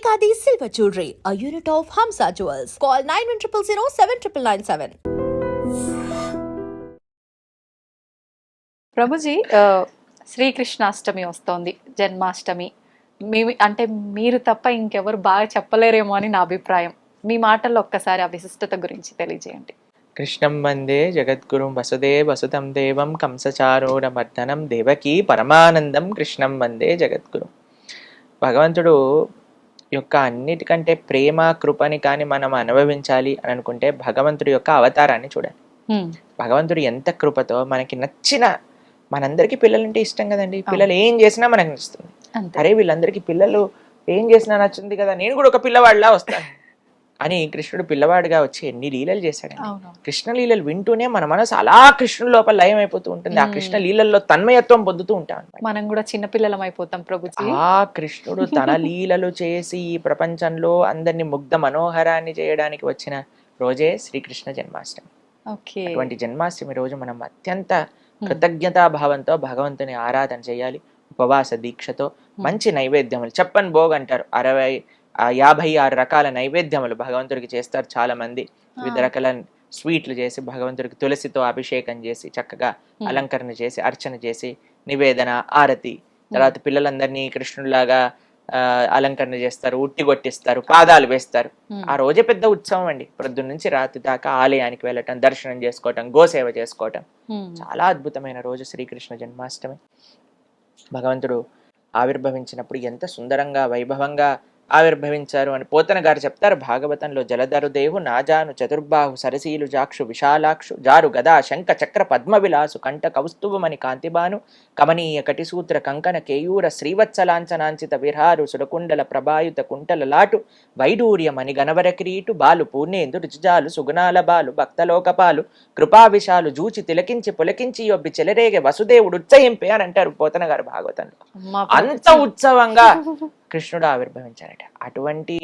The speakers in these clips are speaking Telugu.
Kekadi Silver Jewelry, a unit of Hamza Jewels. Call 9100 7997. Prabhuji ఆ, శ్రీకృష్ణాష్టమి వస్తోంది జన్మాష్టమి మీ అంటే మీరు తప్ప ఇంకెవరు బాగా చెప్పలేరేమో అని నా అభిప్రాయం మీ మాటల్లో ఒక్కసారి ఆ విశిష్టత గురించి తెలియజేయండి కృష్ణం వందే జగద్గురుం వసుదే వసుతం దేవం కంసచారూఢమర్దనం దేవకీ పరమానందం కృష్ణం వందే జగద్గురు భగవంతుడు యొక్క అన్నిటికంటే ప్రేమ కృపని కానీ మనం అనుభవించాలి అని అనుకుంటే భగవంతుడి యొక్క అవతారాన్ని చూడాలి భగవంతుడు ఎంత కృపతో మనకి నచ్చిన మనందరికీ పిల్లలంటే ఇష్టం కదండి. పిల్లలు ఏం చేసినా మనకు నచ్చుతుంది. అరే వీళ్ళందరికీ పిల్లలు ఏం చేసినా నచ్చుంది కదా. నేను కూడా ఒక పిల్లవాడిలా వస్తాను. అని కృష్ణుడు పిల్లవాడిగా వచ్చి ఎన్ని లీలలు చేశాడండి. అవును. కృష్ణ లీలలు వింటూనే మన మనసు అలా కృష్ణుడి లోపల లయం అయిపోతూ ఉంటుంది. ఆ కృష్ణ లీలల్లో తన్మయత్వం పొందుతూ ఉంటాం. మనం కూడా చిన్నపిల్లలం అయిపోతాం ప్రభుజీ. ఆ కృష్ణుడు తన లీలలు చేసి ఈ ప్రపంచంలో అందరిని ముగ్ధ మనోహరాన్ని చేయడానికి వచ్చిన రోజే శ్రీకృష్ణ జన్మాష్టమి. ఓకే. అటువంటి జన్మాష్టమి రోజు మనం అత్యంత కృతజ్ఞతా భావంతో భగవంతుని ఆరాధన చేయాలి. ఉపవాస దీక్షతో మంచి నైవేద్యములు చెప్పని భోగ్ అంటారు. అరవై ఆ యాభై ఆరు రకాల నైవేద్యములు భగవంతుడికి చేస్తారు చాలా మంది వివిధ రకాల స్వీట్లు చేసి భగవంతుడికి తులసితో అభిషేకం చేసి చక్కగా అలంకరణ చేసి అర్చన చేసి నివేదన ఆరతి తర్వాత పిల్లలందరినీ కృష్ణుడిలాగా ఆ, అలంకరణ చేస్తారు ఉట్టి కొట్టిస్తారు పాదాలు వేస్తారు. ఆ రోజే పెద్ద ఉత్సవం అండి. ప్రొద్దున నుంచి రాత్రి దాకా ఆలయానికి వెళ్ళటం దర్శనం చేసుకోవటం గోసేవ చేసుకోవటం. చాలా అద్భుతమైన రోజు శ్రీకృష్ణ జన్మాష్టమి. భగవంతుడు ఆవిర్భవించినప్పుడు ఎంత సుందరంగా వైభవంగా ఆవిర్భవించారు అని పోతన గారు చెప్తారు. భాగవతంలో జలధరు దేవు నాజాను చతుర్బాహు సరసీలు జాక్షు విశాలాక్షు జారు గదా శంఖ చక్ర పద్మ విలాసు కంఠ కౌస్తుభమని కాంతిబాను కమనీయ కటిసూత్ర కంకణ కేయూర శ్రీవత్సలాంఛనాంచిత విహారు సురకుండల ప్రభాయుత కుంటల లాటు వైడూర్యమని గణవర కిరీటు బాలు పూర్ణేందు రుచిజాలు సుగుణాల బాలు భక్తలోకపాలు కృపావిశాలు జూచి తిలకించి పులకించి యొబ్బి చెలరేగే వసుదేవుడు ఉచ్చయింపే అని అంటారు పోతన గారు భాగవతంలో. అంత ఉత్సవంగా కృష్ణుడు ఆవిర్భవించారట. అటువంటి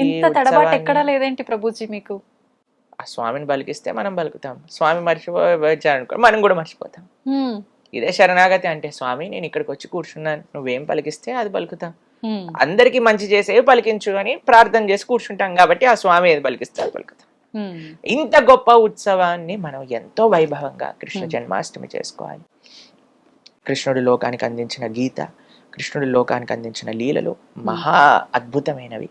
ఎక్కడా లేదేంటి ప్రభుజీ మీకు? ఆ స్వామిని పలికిస్తే మనం పలుకుతాం స్వామి మర్చిపోయారనుకో మనం కూడా మర్చిపోతాం. ఇదే శరణాగతి అంటే స్వామి నేను ఇక్కడికి వచ్చి కూర్చున్నాను. నువ్వేం పలికిస్తే అది పలుకుతాం అందరికీ మంచి చేసేవి పలికించు అని ప్రార్థన చేసి కూర్చుంటాం కాబట్టి ఆ స్వామి ఏది పలికిస్తే అది పలుకుతాం ఇంత గొప్ప ఉత్సవాన్ని మనం ఎంతో వైభవంగా కృష్ణ జన్మాష్టమి చేసుకోవాలి. కృష్ణుడు లోకానికి అందించిన గీత కృష్ణుడు లోకానికి అందించిన లీలలు మహా అద్భుతమైనవి.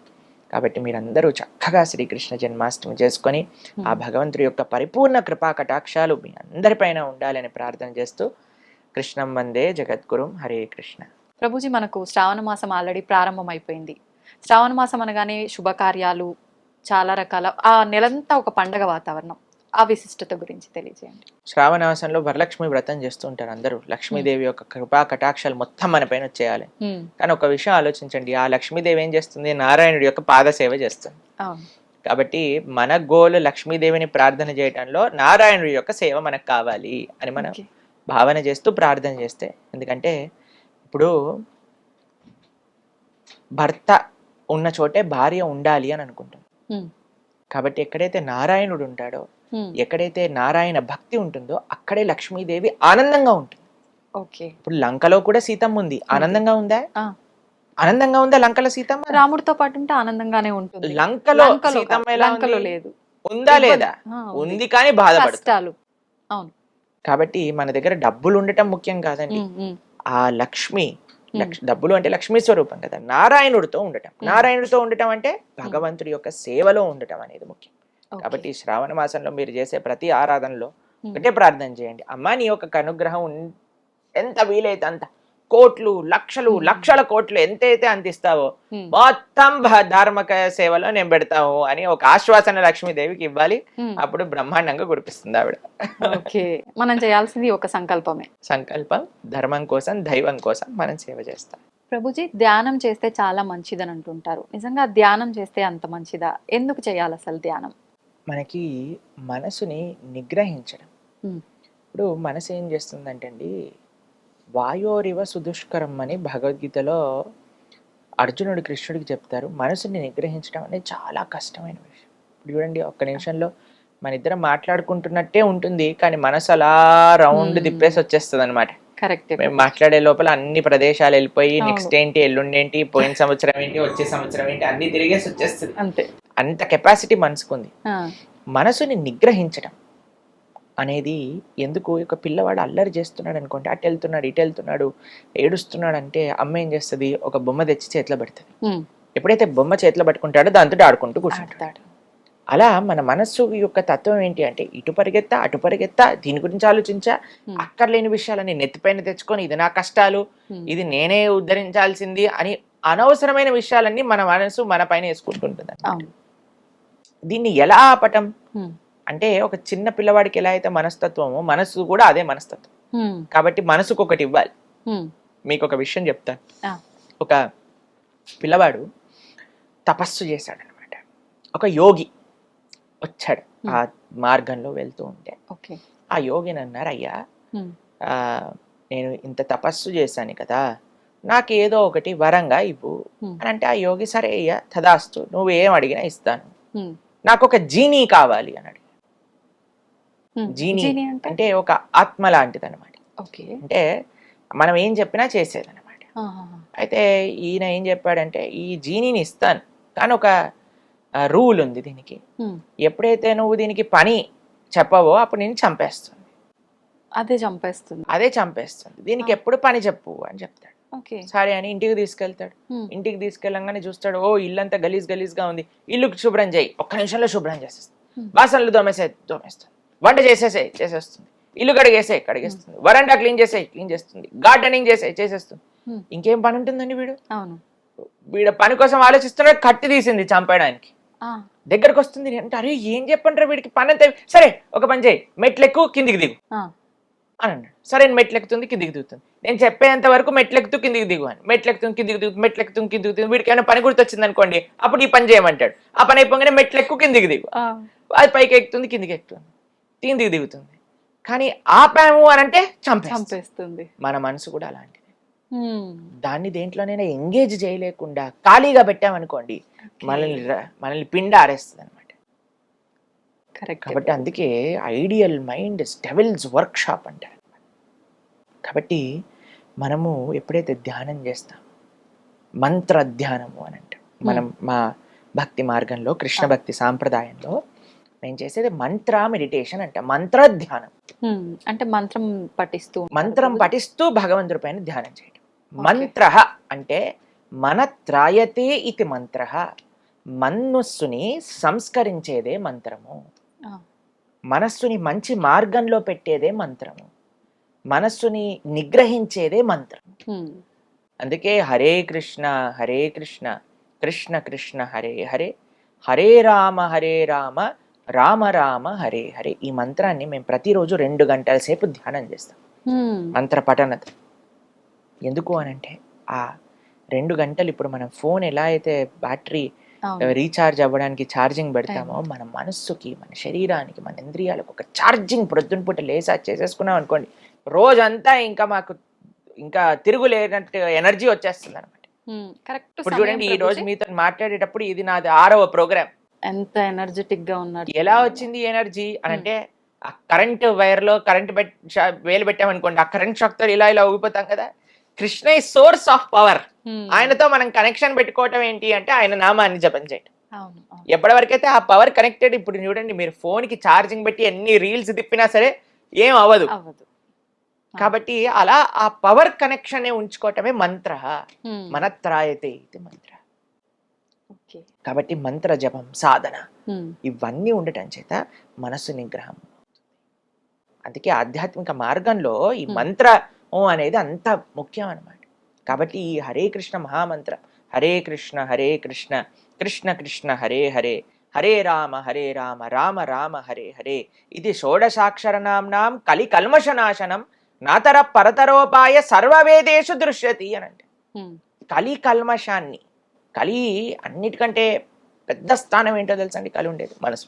కాబట్టి మీరందరూ చక్కగా శ్రీకృష్ణ జన్మాష్టమి చేసుకొని ఆ భగవంతుడి యొక్క పరిపూర్ణ కృపా కటాక్షాలు మీ అందరిపైన ఉండాలని ప్రార్థన చేస్తూ కృష్ణం వందే జగద్గురుం. హరే కృష్ణ. ప్రభుజీ మనకు శ్రావణ మాసం ఆల్రెడీ ప్రారంభం అయిపోయింది శ్రావణ మాసం అనగానే శుభకార్యాలు చాలా రకాల ఆ నెలంతా ఒక పండగ వాతావరణం. ఆ విశిష్టత గురించి తెలియజేయండి. శ్రావణమాసంలో వరలక్ష్మి వ్రతం చేస్తూ ఉంటారు అందరూ. లక్ష్మీదేవి యొక్క కృపా కటాక్షాలు మొత్తం మన పైన వచ్చేయాలి. కానీ ఒక విషయం ఆలోచించండి. ఆ లక్ష్మీదేవి ఏం చేస్తుంది? నారాయణుడి యొక్క పాదసేవ చేస్తుంది. అవును. కాబట్టి మన గోలు లక్ష్మీదేవిని ప్రార్థన చేయటంలో నారాయణుడి యొక్క సేవ మనకు కావాలి అని మనం. భావన చేస్తూ ప్రార్థన చేస్తే ఎందుకంటే ఇప్పుడు భర్త ఉన్న చోటే భార్య ఉండాలి అని అనుకుంటాం. కాబట్టి ఎక్కడైతే నారాయణుడు ఉంటాడో ఎక్కడైతే నారాయణ భక్తి ఉంటుందో అక్కడే లక్ష్మీదేవి ఆనందంగా ఉంటుంది. ఓకే ఇప్పుడు లంకలో కూడా సీతమ్మ ఉంది. ఆనందంగా ఉందా? ఆ, ఆనందంగా ఉందా లంకలో సీతమ్మ? రాముడితో పాటు ఉంటే ఆనందంగానే ఉంటుంది. లంకలో లంకలో సీతమ్మ? లేదు. ఉందా లేదా? ఆ, ఉంది. కానీ బాధపడుతుంది. కష్టాలు. అవును. కాబట్టి మన దగ్గర డబ్బులు ఉండటం ముఖ్యం కాదండి. హ్మ్, ఆ లక్ష్మి లక్ష్ డబ్బులు అంటే లక్ష్మీ స్వరూపం కదా. నారాయణుడితో ఉండటం. నారాయణుడితో ఉండటం అంటే భగవంతుడి యొక్క సేవలో ఉండటం అనేది ముఖ్యం. కాబట్టి శ్రావణ మాసంలో మీరు చేసే ప్రతి ఆరాధనలో ఒకటే ప్రార్థన చేయండి. అమ్మా నీ యొక్క అనుగ్రహం ఉన్- ఎంత వీలైతే అంత కోట్లు లక్షలు లక్షల కోట్లు ఎంతైతే హ్మ్, మొత్తం ధార్మిక సేవలో నేను పెడతాము అని ఒక ఆశ్వాసన లక్ష్మీదేవికి ఇవ్వాలి. అప్పుడు బ్రహ్మాండంగా కురిపిస్తుంది ఆవిడ. ఓకే. మనం చేయాల్సింది ఒక సంకల్పమే. సంకల్పం ధర్మం కోసం దైవం కోసం మనం సేవ చేస్తాం. ప్రభుజీ ధ్యానం చేస్తే చాలా మంచిదని అంటుంటారు నిజంగా ధ్యానం చేస్తే అంత మంచిదా? ఎందుకు చేయాలి అసలు ధ్యానం? మనకి మనసుని నిగ్రహించడం. ఇప్పుడు మనసు ఏం చేస్తుందంటే అండి వాయోరివ సుదుష్కరం అని భగవద్గీతలో అర్జునుడు కృష్ణుడికి చెప్తారు మనసుని నిగ్రహించడం అనేది చాలా కష్టమైన విషయం ఇప్పుడు చూడండి ఒక్క నిమిషంలో మన ఇద్దరం మాట్లాడుకుంటున్నట్టే ఉంటుంది కానీ మనసు అలా రౌండ్. తిప్పేసి వచ్చేస్తుంది అనమాట కరెక్ట్. మేము మాట్లాడే లోపల అన్ని ప్రదేశాలు వెళ్ళిపోయి. నెక్స్ట్ ఏంటి ఎల్లుండి ఏంటి పోయిన సంవత్సరం ఏంటి వచ్చే సంవత్సరం ఏంటి అన్ని తిరిగేసి వచ్చేస్తుంది. అంతే. అంత కెపాసిటీ మనసుకుంది. మనసుని నిగ్రహించడం అనేది ఎందుకు ఒక పిల్లవాడు అల్లరి చేస్తున్నాడు అనుకోండి అటు వెళ్తున్నాడు ఇటు వెళ్తున్నాడు ఏడుస్తున్నాడు అంటే అమ్మ ఏం చేస్తుంది? ఒక బొమ్మ తెచ్చి చేతిలో పెడుతుంది. ఎప్పుడైతే బొమ్మ చేతిలో పట్టుకుంటాడో దాంతో ఆడుకుంటూ కూర్చుంటాడు. అలా మన మనస్సు యొక్క తత్వం ఏంటి అంటే ఇటు పరిగెత్తా అటు పరిగెత్తా దీని గురించి ఆలోచించా. అక్కర్లేని విషయాలని నెత్తిపైన తెచ్చుకొని ఇది నా కష్టాలు ఇది నేనే ఉద్ధరించాల్సింది అని అనవసరమైన విషయాలన్నీ మన మనసు మన పైన వేసుకుంటుంటుంది దీన్ని ఎలా ఆపటం? అంటే ఒక చిన్న పిల్లవాడికి ఎలా అయితే మనస్తత్వమో మనసు కూడా అదే మనస్తత్వం. కాబట్టి మనసుకు ఒకటి ఇవ్వాలి. మీకు ఒక విషయం చెప్తాను ఒక పిల్లవాడు తపస్సు చేశాడు అనమాట ఒక యోగి. వచ్చాడు ఆ మార్గంలో వెళ్తూ ఉంటే. ఆ యోగిని అన్నారు అయ్యా నేను ఇంత తపస్సు చేశాను కదా నాకు ఏదో ఒకటి వరంగా ఇవ్వు. అని అంటే ఆ యోగి సరే అయ్యా తదాస్తు నువ్వు ఏం అడిగినా ఇస్తాను. నాకు ఒక జీనీ కావాలి అని అడిగాడు. ఉమ్. జీనీ అంటే? ఒక ఆత్మ లాంటిది అనమాట ఓకే. అంటే మనం ఏం చెప్పినా చేసేది అనమాట ఆహాహా. అయితే ఈయన ఏం చెప్పాడంటే ఈ జీనీని ఇస్తాను కానీ ఒక రూల్ ఉంది దీనికి. ఎప్పుడైతే నువ్వు దీనికి పని చెప్పవో అప్పుడు నేను చంపేస్తుంది. అదే చంపేస్తుంది. అదే చంపేస్తుంది. దీనికి ఎప్పుడు పని చెప్పు అని చెప్తాడు. ఓకే. సరే అని ఇంటికి తీసుకెళ్తాడు. ఇంటికి తీసుకెళ్ళంగానే చూస్తాడు ఓ ఇల్లంతా గలీజ్ గలీజ్గా ఉంది. ఇల్లు శుభ్రం చేయి. ఒక్క నిమిషంలో శుభ్రం చేసేస్తుంది. బాసనలు దోమేసే దోమేస్తుంది వంట చేసేసే చేసేస్తుంది. ఇల్లు కడిగేసే కడిగేస్తుంది. వరండా క్లీన్ చేసే క్లీన్ చేస్తుంది. గార్డెనింగ్ చేసే చేసేస్తుంది. ఇంకేం పని ఉంటుందండి వీడు? అవును. వీడు పని కోసం ఆలోచిస్తున్నాడు కత్తి తీసింది చంపడానికి ఆ, దగ్గరకు వస్తుంది అంటే అరే ఏం చెప్పంటారు వీడికి? పని అంతా సరే ఒక పని చేయి. మెట్లెక్కు కిందికి దిగు. ఆ, అని అన్నాడు. సరే మెట్లెక్కుతుంది కిందికి దిగుతుంది. నేను చెప్పేంత వరకు మెట్లెక్కుతూ కిందికి దిగు అని. మెట్లెక్కుతుంది కిందికి దిగు మెట్లెక్కుతుంది కిందికి దిగు వీడికి ఏమైనా పని గుర్తొచ్చింది అనుకోండి అప్పుడు ఈ పని చేయమంటాడు. ఆ పని అయిపోగానే మెట్లెక్కు కిందికి దిగు. ఆ, అది పైకి ఎక్కుతుంది కిందికి ఎక్కుతుంది. కిందికి దిగుతుంది. కానీ ఆపాము అని అంటే చంపే చంపేస్తుంది. మన మనసు కూడా అలాంటిది. దాన్ని దేంట్లోనైనా ఎంగేజ్ చేయలేకుండా ఖాళీగా పెట్టామనుకోండి. మనల్ని మనల్ని పిండ ఆరేస్తుంది అనమాట కరెక్ట్. కాబట్టి అందుకే ideal mind devil's workshop అంటారు. కాబట్టి మనము ఎప్పుడైతే ధ్యానం చేస్తాం మంత్ర ధ్యానము అని అంటాం మనం మా భక్తి మార్గంలో కృష్ణ భక్తి సాంప్రదాయంలో మేము చేసేది? మంత్ర మెడిటేషన్ అంట మంత్ర ధ్యానం అంటే మంత్రం పఠిస్తూ మంత్రం? పఠిస్తూ భగవంతుడి పైన ధ్యానం చేయడం మంత్ర అంటే మన త్రాయతే ఇది మంత్ర మనస్సుని సంస్కరించేదే మంత్రము. మనస్సుని మంచి మార్గంలో పెట్టేదే మంత్రము. మనస్సుని నిగ్రహించేదే మంత్రం అందుకే హరే కృష్ణ హరే కృష్ణ కృష్ణ కృష్ణ హరే హరే హరే రామ హరే రామ రామ రామ హరే హరే ఈ మంత్రాన్ని మేము ప్రతిరోజు రెండు గంటల సేపు ధ్యానం చేస్తాం. మంత్ర పఠనత ఎందుకు అనంటే ఆ రెండు గంటలు ఇప్పుడు మనం ఫోన్ ఎలా అయితే బ్యాటరీ రీఛార్జ్ అవ్వడానికి ఛార్జింగ్ పెడతామో మన మనస్సుకి మన శరీరానికి మన ఇంద్రియాలకు ఒక ఛార్జింగ్ ప్రొద్దున పూట లేసా చేసేసుకున్నాం అనుకోండి రోజంతా ఇంకా మాకు ఇంకా తిరుగులేనట్టు ఎనర్జీ వచ్చేస్తుంది అనమాట ఇప్పుడు చూడండి ఈ రోజు. మీతో మాట్లాడేటప్పుడు ఇది నాది ఆరవ ప్రోగ్రామ్. ఎంత ఎనర్జెటిక్గా ఉన్నారు ఎలా వచ్చింది ఎనర్జీ అని అంటే ఆ కరెంట్ వైర్లో కరెంట్ వేలు పెట్టామనుకోండి ఆ కరెంట్ షాక్తో ఇలా ఇలా ఊగిపోతాం కదా? కృష్ణ ఈ సోర్స్ ఆఫ్ పవర్ ఆయనతో మనం కనెక్షన్ పెట్టుకోవటం ఏంటి అంటే ఆయన నామాన్ని జపం చేయటం. అవును. ఎప్పటివరకైతే ఆ పవర్ కనెక్టెడ్ ఇప్పుడు చూడండి మీరు ఫోన్కి ఛార్జింగ్ పెట్టి ఎన్ని రీల్స్ తిప్పినా సరే ఏం అవ్వదు. కాబట్టి అలా ఆ పవర్ కనెక్షన్ ఉంచుకోవటమే మంత్ర. ఉమ్, మనత్రాయతే ఇది మంత్ర. కాబట్టి మంత్ర జపం సాధన ఇవన్నీ ఉండటం చేత మనస్సు నిగ్రహం అందుకే ఆధ్యాత్మిక మార్గంలో ఈ. మంత్రం అనేది అంత ముఖ్యం అన్నమాట. కాబట్టి ఈ హరే కృష్ణ మహామంత్రం హరే కృష్ణ హరే కృష్ణ కృష్ణ కృష్ణ హరే హరే హరే రామ హరే రామ రామ రామ హరే హరే ఇది షోడశాక్షరనాంనాం కలి కల్మషనాశనం నాతర పరతరోపాయ సర్వవేదేషు దృశ్యతి అని అంటే కలి కల్మషాన్ని కలి అన్నిటికంటే పెద్ద స్థానం ఏంటో తెలుసండి? కలి ఉండేది మనసు.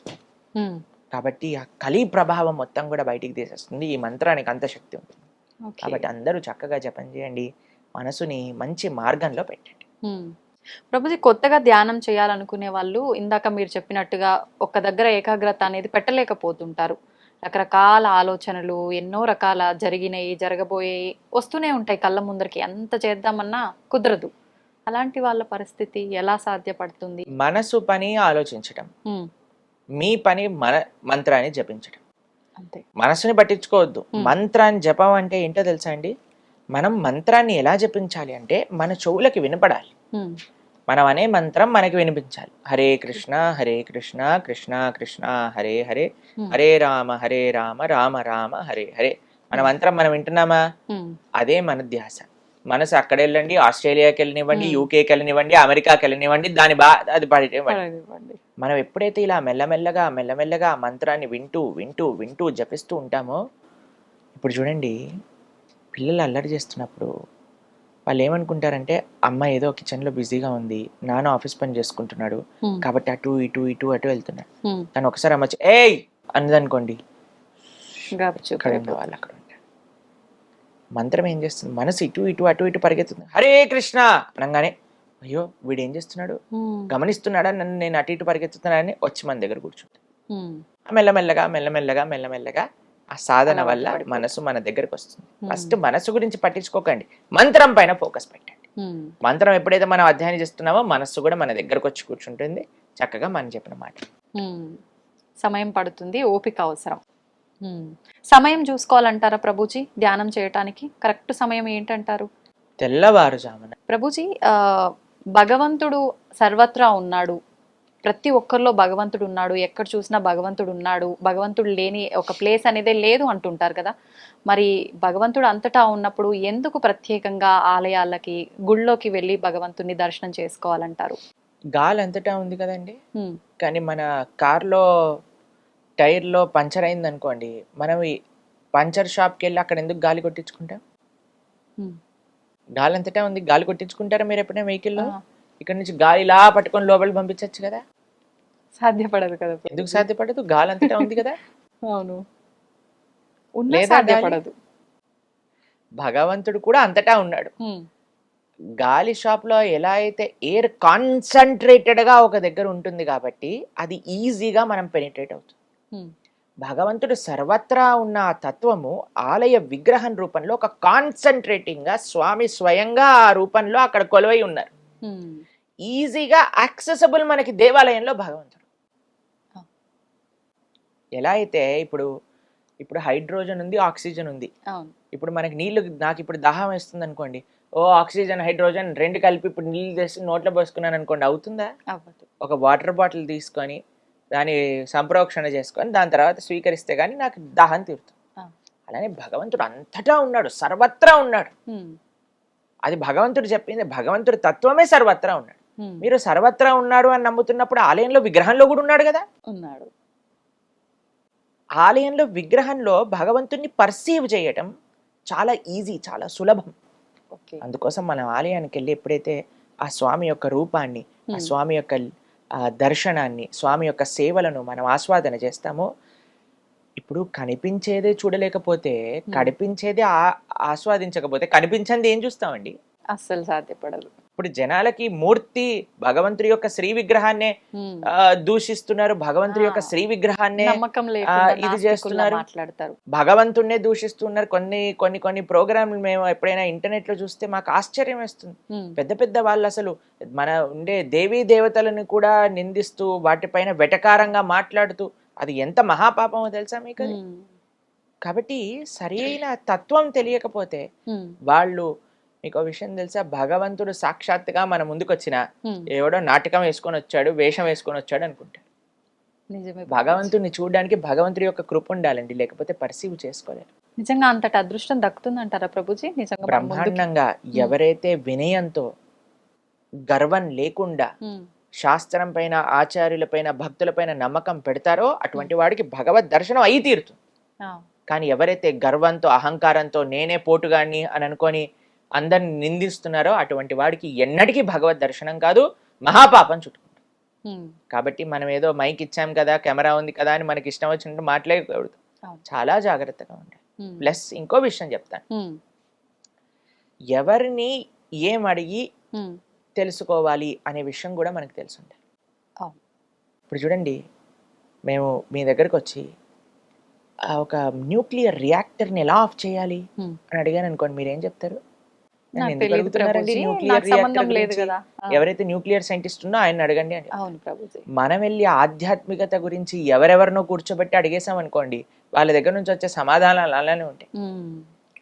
కాబట్టి ఆ కలి ప్రభావం మొత్తం కూడా బయటికి తీసేస్తుంది. ఈ మంత్రానికి అంత శక్తి ఉంటుంది. కాబట్టి అందరూ చక్కగా జపం చేయండి. మనసుని మంచి మార్గంలో పెట్టండి. ప్రభుజీ కొత్తగా ధ్యానం చేయాలనుకునే వాళ్ళు ఇందాక మీరు చెప్పినట్టుగా ఒక దగ్గర ఏకాగ్రత అనేది పెట్టలేకపోతుంటారు. రకరకాల ఆలోచనలు ఎన్నో రకాల జరిగినాయి జరగబోయేవి వస్తూనే ఉంటాయి కళ్ళ ముందరికి. ఎంత చేద్దామన్నా కుదరదు. అలాంటి వాళ్ళ పరిస్థితి ఎలా సాధ్యపడుతుంది? మనసు పని ఆలోచించటం. ఉమ్, మీ పని మన మంత్రాన్ని జపించటం. అంతే. మనసుని పట్టించుకోవద్దు. మంత్రాన్ని జపం అంటే ఏంటో తెలుసా అండి? మనం మంత్రాన్ని ఎలా జపించాలి అంటే మన చెవులకి వినపడాలి. మనం అనే మంత్రం మనకి వినిపించాలి. హరే కృష్ణ హరే కృష్ణ కృష్ణ కృష్ణ హరే హరే. హరే రామ హరే రామ రామ రామ హరే హరే మన మంత్రం మనం వింటున్నామా? అదే మన ధ్యాస. మనసు అక్కడ వెళ్ళండి ఆస్ట్రేలియాకి వెళ్ళనివ్వండి. యూకేకి వెళ్ళనివ్వండి అమెరికాకి వెళ్ళనివ్వండి దాని బా అది పర్వాలేదండి. మనం ఎప్పుడైతే ఇలా మెల్లమెల్లగా మెల్లమెల్లగా మంత్రాన్ని వింటూ వింటూ వింటూ జపిస్తూ ఉంటామో ఇప్పుడు చూడండి పిల్లలు అల్లరి చేస్తున్నప్పుడు వాళ్ళు ఏమనుకుంటారంటే అమ్మ ఏదో కిచెన్లో బిజీగా ఉంది నాన్న ఆఫీస్ పని చేసుకుంటున్నాడు కాబట్టి అటు ఇటు ఇటు అటు వెళ్తున్నాడు కానీ ఒకసారి అమ్మ ఏయ్! అన్నదనుకోండి. వాళ్ళు అక్కడ. మంత్రం ఏం చేస్తుంది? మనసు ఇటు ఇటు అటు ఇటు పరిగెత్తుంది. హరే కృష్ణ! అనగానే అయ్యో వీడు ఏం చేస్తున్నాడు గమనిస్తున్నాడా? నన్ను నేను అటు ఇటు పరిగెత్తుతున్నాడని వచ్చి మన దగ్గర కూర్చుంటాడు మెల్లమెల్లగా మెల్లమెల్లగా మెల్లమెల్లగా ఆ సాధన వల్ల. మనసు మన దగ్గరకు వస్తుంది. ఫస్ట్ మనసు గురించి పట్టించుకోకండి. మంత్రం పైన ఫోకస్ పెట్టండి. మంత్రం ఎప్పుడైతే మనం అధ్యయనం చేస్తున్నామో మనస్సు కూడా మన దగ్గరకు వచ్చి కూర్చుంటుంది. చక్కగా మనం చెప్పిన మాట. సమయం పడుతుంది. ఓపిక అవసరం. సమయం చూసుకోవాలంటారా ప్రభుజీ ధ్యానం చేయటానికి? కరెక్ట్ సమయం ఏంటంటారు? తెల్లవారుజామున. ప్రభుజీ భగవంతుడు సర్వత్రా ఉన్నాడు. ప్రతి ఒక్కరిలో భగవంతుడు ఉన్నాడు. ఎక్కడ చూసినా భగవంతుడు ఉన్నాడు. భగవంతుడు లేని ఒక ప్లేస్ అనేదే లేదు అంటుంటారు కదా. మరి భగవంతుడు అంతటా ఉన్నప్పుడు ఎందుకు ప్రత్యేకంగా ఆలయాలకి గుళ్ళోకి వెళ్ళి భగవంతుని దర్శనం చేసుకోవాలంటారు? గాలి అంతటా ఉంది కదండి. కానీ మన కార్లో టైర్లో పంచర్ అయింది అనుకోండి మనం ఈ పంచర్ షాప్కి వెళ్ళి అక్కడ ఎందుకు గాలి కొట్టించుకుంటాం. గాలి అంతటా ఉంది గాలి కొట్టించుకుంటారా మీరు ఎప్పుడైనా వెహికల్లో? ఇక్కడ నుంచి గాలి ఇలా పట్టుకొని లోపలికి పంపించవచ్చు కదా? సాధ్యపడదు కదా. ఎందుకు సాధ్యపడదు? గాలి అంతటా ఉంది కదా? అవును. సాధ్యపడదు. భగవంతుడు కూడా అంతటా ఉన్నాడు. గాలి షాప్లో ఎలా అయితే ఎయిర్ కాన్సన్ట్రేటెడ్గా ఒక దగ్గర ఉంటుంది కాబట్టి అది ఈజీగా మనం పెనిట్రేట్ అవుతుంది భగవంతుడు సర్వత్రా ఉన్న ఆ తత్వము ఆలయ విగ్రహం రూపంలో ఒక కాన్సన్ట్రేటింగ్గా స్వామి స్వయంగా ఆ రూపంలో అక్కడ కొలువై ఉన్నారు. ఈజీగా యాక్సెసబుల్ మనకి దేవాలయంలో భగవంతుడు. ఎలా అయితే ఇప్పుడు ఇప్పుడు హైడ్రోజన్ ఉంది ఆక్సిజన్ ఉంది. ఇప్పుడు మనకి నీళ్ళు నాకు ఇప్పుడు దాహం వేస్తుంది అనుకోండి ఓ ఆక్సిజన్ హైడ్రోజన్ రెండు కలిపి ఇప్పుడు నీళ్ళు తెసి నోట్లో పోసుకున్నాను అనుకోండి అవుతుందా ఒక వాటర్ బాటిల్ తీసుకొని దాని సంప్రోక్షణ చేసుకొని దాని తర్వాత స్వీకరిస్తే కానీ నాకు దాహం తీరుతుంది. అలానే భగవంతుడు అంతటా ఉన్నాడు సర్వత్రా ఉన్నాడు. అది భగవంతుడు చెప్పింది భగవంతుడు తత్వమే సర్వత్రా ఉన్నాడు. మీరు సర్వత్రా ఉన్నాడు అని నమ్ముతున్నప్పుడు ఆలయంలో విగ్రహంలో కూడా ఉన్నాడు కదా? ఉన్నాడు. ఆలయంలో విగ్రహంలో భగవంతుణ్ణి పర్సీవ్ చేయటం చాలా ఈజీ చాలా సులభం. అందుకోసం మనం ఆలయానికి వెళ్ళి ఎప్పుడైతే ఆ స్వామి యొక్క రూపాన్ని ఆ. స్వామి యొక్క దర్శనాన్ని స్వామి యొక్క సేవలను మనం ఆస్వాదన చేస్తామో ఇప్పుడు కనిపించేదే చూడలేకపోతే కనిపించేదే ఆ- ఆస్వాదించకపోతే కనిపించింది ఏం చూస్తామండి? అస్సలు సాధ్యపడదు. ఇప్పుడు జనాలకి మూర్తి భగవంతుడి యొక్క శ్రీ విగ్రహాన్నే దూషిస్తున్నారు. భగవంతుడి యొక్క. శ్రీ విగ్రహాన్నే ఇది చేస్తున్నారు. మాట్లాడతారు. భగవంతుడినే దూషిస్తున్నారు. కొన్ని కొన్ని కొన్ని ప్రోగ్రాంలు మేము ఎప్పుడైనా ఇంటర్నెట్లో చూస్తే మాకు ఆశ్చర్యం వేస్తుంది. పెద్ద పెద్ద వాళ్ళు అసలు మన ఉండే దేవీ దేవతలను కూడా నిందిస్తూ వాటిపైన వెటకారంగా మాట్లాడుతూ అది ఎంత మహాపాపమో తెలుసా మీకు కాబట్టి సరైన తత్వం తెలియకపోతే వాళ్ళు మీకు విషయం తెలుసా? భగవంతుడు సాక్షాత్తుగా మన ముందుకు వచ్చిన ఎవడో నాటకం వేసుకొని వచ్చాడు వేషం వేసుకొని వచ్చాడు అనుకుంటాడు నిజమే భగవంతుడిని చూడడానికి భగవంతుడి యొక్క కృప ఉండాలండి లేకపోతే పర్సీవ్ చేసుకోలేరు. నిజంగా అంతటి అదృష్టం దక్కుతుందంటారా ప్రభుజీ? నిజంగా బ్రహ్మాండంగా ఎవరైతే వినయంతో గర్వం లేకుండా శాస్త్రం పైన ఆచార్యుల పైన భక్తుల పైన నమ్మకం పెడతారో అటువంటి వాడికి భగవద్ దర్శనం అయి తీరుతుంది. కానీ ఎవరైతే గర్వంతో అహంకారంతో నేనే పోటుగాడిని అని అనుకొని అందరిని నిందిస్తున్నారో అటువంటి వాడికి ఎన్నటికీ భగవద్ దర్శనం కాదు మహాపాపం చుట్టుకుంటుంది. ఉమ్, కాబట్టి మనం ఏదో మైక్ ఇచ్చాం కదా కెమెరా ఉంది కదా అని మనకి ఇష్టం వచ్చినట్టు మాట్లాడకూడదు. చాలా జాగ్రత్తగా ఉండాలి. ప్లస్ ఇంకో విషయం చెప్తాను. ఎవరిని ఏం అడిగి తెలుసుకోవాలి అనే విషయం కూడా మనకు తెలిసి ఉండాలి. ఇప్పుడు చూడండి మేము మీ దగ్గరకు వచ్చి ఒక న్యూక్లియర్ రియాక్టర్ని ఎలా ఆఫ్ చేయాలి. అని అడిగాను అనుకోండి మీరు ఏం చెప్తారు? ఎవరైతే న్యూక్లియర్ సైంటిస్ట్ ఉన్నో ఆయన అడగండి అని మనం వెళ్ళి ఆధ్యాత్మికత గురించి ఎవరెవరినో కూర్చోబెట్టి అడిగేసాం అనుకోండి వాళ్ళ దగ్గర నుంచి వచ్చే సమాధానాలు అలానే ఉంటాయి.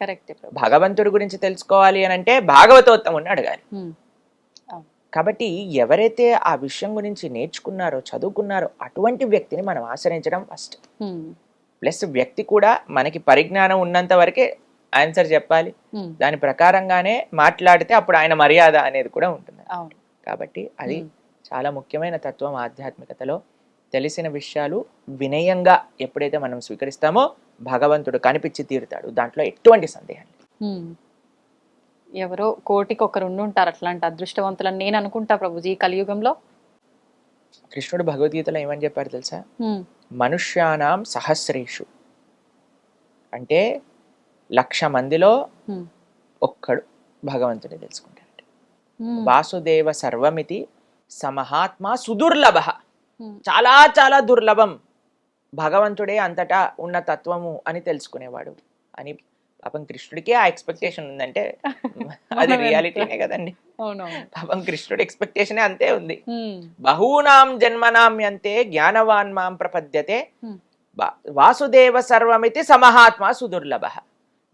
కరెక్టే భగవంతుడి గురించి తెలుసుకోవాలి అని అంటే భాగవతోత్తముని అడగాలి. కాబట్టి ఎవరైతే ఆ విషయం గురించి నేర్చుకున్నారో చదువుకున్నారో అటువంటి వ్యక్తిని మనం ఆశ్రయించడం ఫస్ట్ ప్లస్ వ్యక్తి కూడా మనకి పరిజ్ఞానం ఉన్నంత వరకే ఆన్సర్ చెప్పాలి. దాని ప్రకారంగానే మాట్లాడితే అప్పుడు ఆయన మర్యాద అనేది కూడా ఉంటుంది. కాబట్టి అది చాలా ముఖ్యమైన తత్వం ఆధ్యాత్మికతలో. తెలిసిన విషయాలు వినయంగా ఎప్పుడైతే మనం స్వీకరిస్తామో భగవంతుడు కనిపించి తీరుతాడు. దాంట్లో ఎటువంటి సందేహం. ఎవరో కోటికి ఒకరు ఉండుంటారు అట్లాంటి అదృష్టవంతులని నేను అనుకుంటా ప్రభుజీ కలియుగంలో. కృష్ణుడు భగవద్గీతలో ఏమని చెప్పారు తెలుసా? మనుష్యానాం సహస్రేషు. అంటే లక్ష మందిలో ఒక్కడు భగవంతుని తెలుసుకుంటాడు వాసుదేవ సర్వమితి సమహాత్మ సుదుర్లభ. చాలా చాలా దుర్లభం. భగవంతుడే అంతటా ఉన్న తత్వము అని తెలుసుకునేవాడు. అని పాపం కృష్ణుడికి ఆ ఎక్స్పెక్టేషన్ ఉందంటే అది రియాలిటీనే కదండి. పాపం కృష్ణుడి ఎక్స్పెక్టేషన్ అంతే ఉంది. బహూనాం జన్మనామ్యంతే జ్ఞానవాన్ మాం ప్రపద్యతే. వాసుదేవ సర్వమితి సమహాత్మ సుదుర్లభ.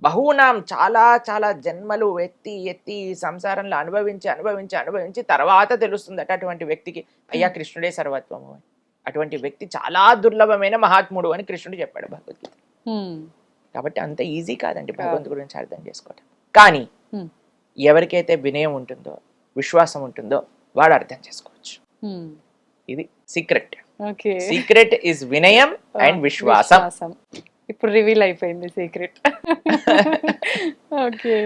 బహూనాం చాలా చాలా జన్మలు ఎత్తి ఎత్తి ఈ సంసారంలో అనుభవించి అనుభవించి అనుభవించి తర్వాత తెలుస్తుందట అటువంటి వ్యక్తికి అయ్యా కృష్ణుడే సర్వత్వము అని. అటువంటి వ్యక్తి చాలా దుర్లభమైన మహాత్ముడు అని కృష్ణుడు చెప్పాడు భగవద్గీత. కాబట్టి అంత ఈజీ కాదండి భగవంతుడి గురించి అర్థం చేసుకోవటం. కానీ ఎవరికైతే వినయం ఉంటుందో విశ్వాసం ఉంటుందో వాడు అర్థం చేసుకోవచ్చు. ఇది సీక్రెట్. సీక్రెట్ ఇస్ వినయం అండ్ విశ్వాసం. ఇప్పుడు రివీల్ అయిపోయింది సీక్రెట్ ఓకే